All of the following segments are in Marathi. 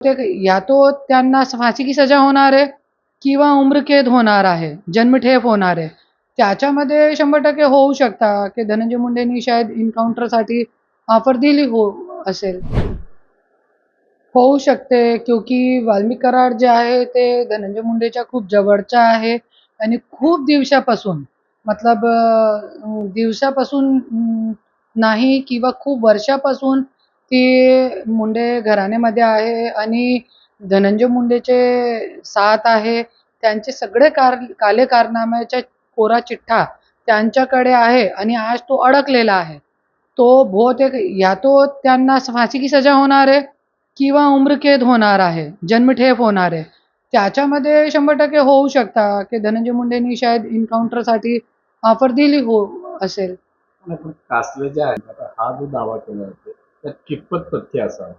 ते या तो त्यांना फाशी की सजा होणार आहे किंवा उम्रकेद होणार आहे जन्मठेप होणार आहे. त्याच्यामध्ये शंभर टक्के होऊ शकता की धनंजय मुंडेंनी शायद इन्काउंटरसाठी ऑफर दिली हो असेल. होऊ शकते क्योंकि वाल्मिक कराड जे आहे ते धनंजय मुंडेच्या खूप जवळच्या आहे आणि खूप दिवसापासून मतलब दिवसापासून नाही किंवा खूप वर्षापासून ती मुंडे घराण्यामध्ये आहे आणि धनंजय मुंडेचे साथ आहे त्यांचे सगळे कार काले कारनाम्याच्या कोरा चिठ्ठा त्यांच्याकडे आहे आणि आज तो अडकलेला आहे. तो बहुतेक या तो त्यांना फाशीची सजा होणार आहे किंवा उम्रकेद होणार आहे जन्मठेप होणार आहे. त्याच्यामध्ये शंभर टक्के होऊ शकता की धनंजय मुंडेंनी शायद इन्काउंटरसाठी ऑफर दिली हो असेल. कासले जे आहे हा जो दावा केला त्यात कितपत तथ्य असावं?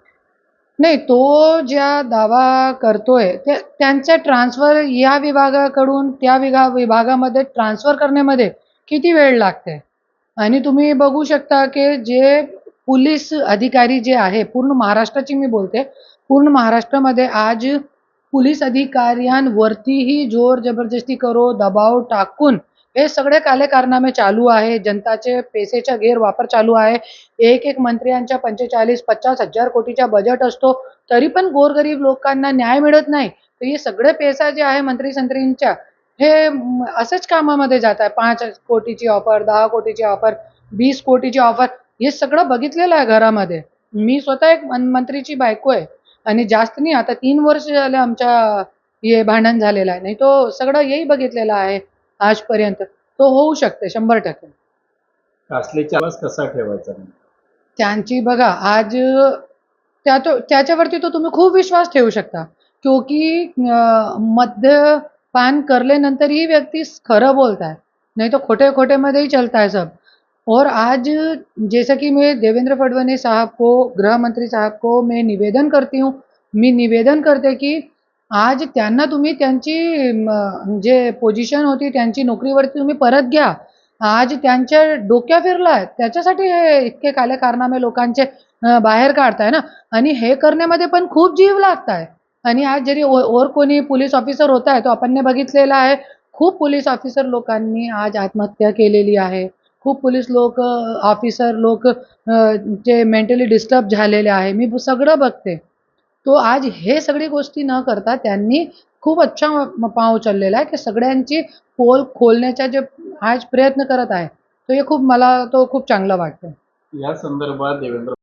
नाही तो ज्या दावा करतोय ते त्यांचा ट्रान्सफर या विभागाकडून त्या विभा विभागामध्ये ट्रान्सफर करण्यामध्ये किती वेळ लागते? आणि तुम्ही बघू शकता की जे पोलीस अधिकारी जे आहे पूर्ण महाराष्ट्राची मी बोलते पूर्ण महाराष्ट्रामध्ये आज पोलीस अधिकाऱ्यांवरतीही जोर जबरदस्ती करो दबाव टाकून हे सगळे काले कारनामे चालू आहे. जनताचे पैसेचा गैरवापर चालू आहे. एक एक मंत्र्यांच्या पंचेचाळीस पचास हजार कोटीचा बजेट असतो. तरी पण गोरगरीब लोकांना न्याय मिळत नाही. तर हे सगळे पैसा जे आहे मंत्री संत्रींच्या हे असंच कामामध्ये जात आहे. पाच कोटीची ऑफर दहा कोटीची ऑफर वीस कोटीची ऑफर हे सगळं बघितलेलं आहे घरामध्ये. मी स्वतः एक मंत्रीची बायको आहे. आणि जास्त नाही आता तीन वर्ष झाले आमच्या हे भांडण झालेलं आहे. नाही तो सगळं हेही बघितलेलं आहे. आजपर्यंत. तो होऊ शकते शंभर टक्के. कासलेचा आवाज़ कसा ठेवायचा? त्यांची बघा आज त्या तो त्याच्यावरती तो तुम्ही खूप विश्वास ठेवू शकता. क्योंकि मद्यपान करल्यानंतर ही व्यक्ती खरं बोलत आहे नहीं तो खोटे खोटे मध्ये ही चलता है सब. और आज जैसा कि मैं देवेंद्र फडणवीस साहब को गृह मंत्री साहब को मैं निवेदन करती हूँ. मी निवेदन करते की आज त्यांना तुम्ही त्यांची जे पोझिशन होती त्यांची नोकरीवरती तुम्ही परत घ्या. आज त्यांच्या डोक्या फिरलाय. त्याच्यासाठी हे इतके काले कारनामे लोकांचे बाहेर काढताय ना? आणि हे करण्यामध्ये पण खूप जीव लागताय. आणि आज जरी ओ- कोणी पोलीस ऑफिसर होत आहे तो आपण बघितलेला आहे. खूप पोलीस ऑफिसर लोकांनी आज आत्महत्या केलेली आहे. खूप पोलीस लोक ऑफिसर लोक जे मेंटली डिस्टर्ब झालेले आहे. मी सगळं बघते. तो आज हे सगळी गोष्टी न करता त्यांनी खूप अच्छा पाव उचललेला आहे की सगळ्यांची पोल खोलण्याचा जे आज प्रयत्न करत आहे तो हे खूप मला तो खूप चांगला वाटतो या संदर्भात देवेंद्र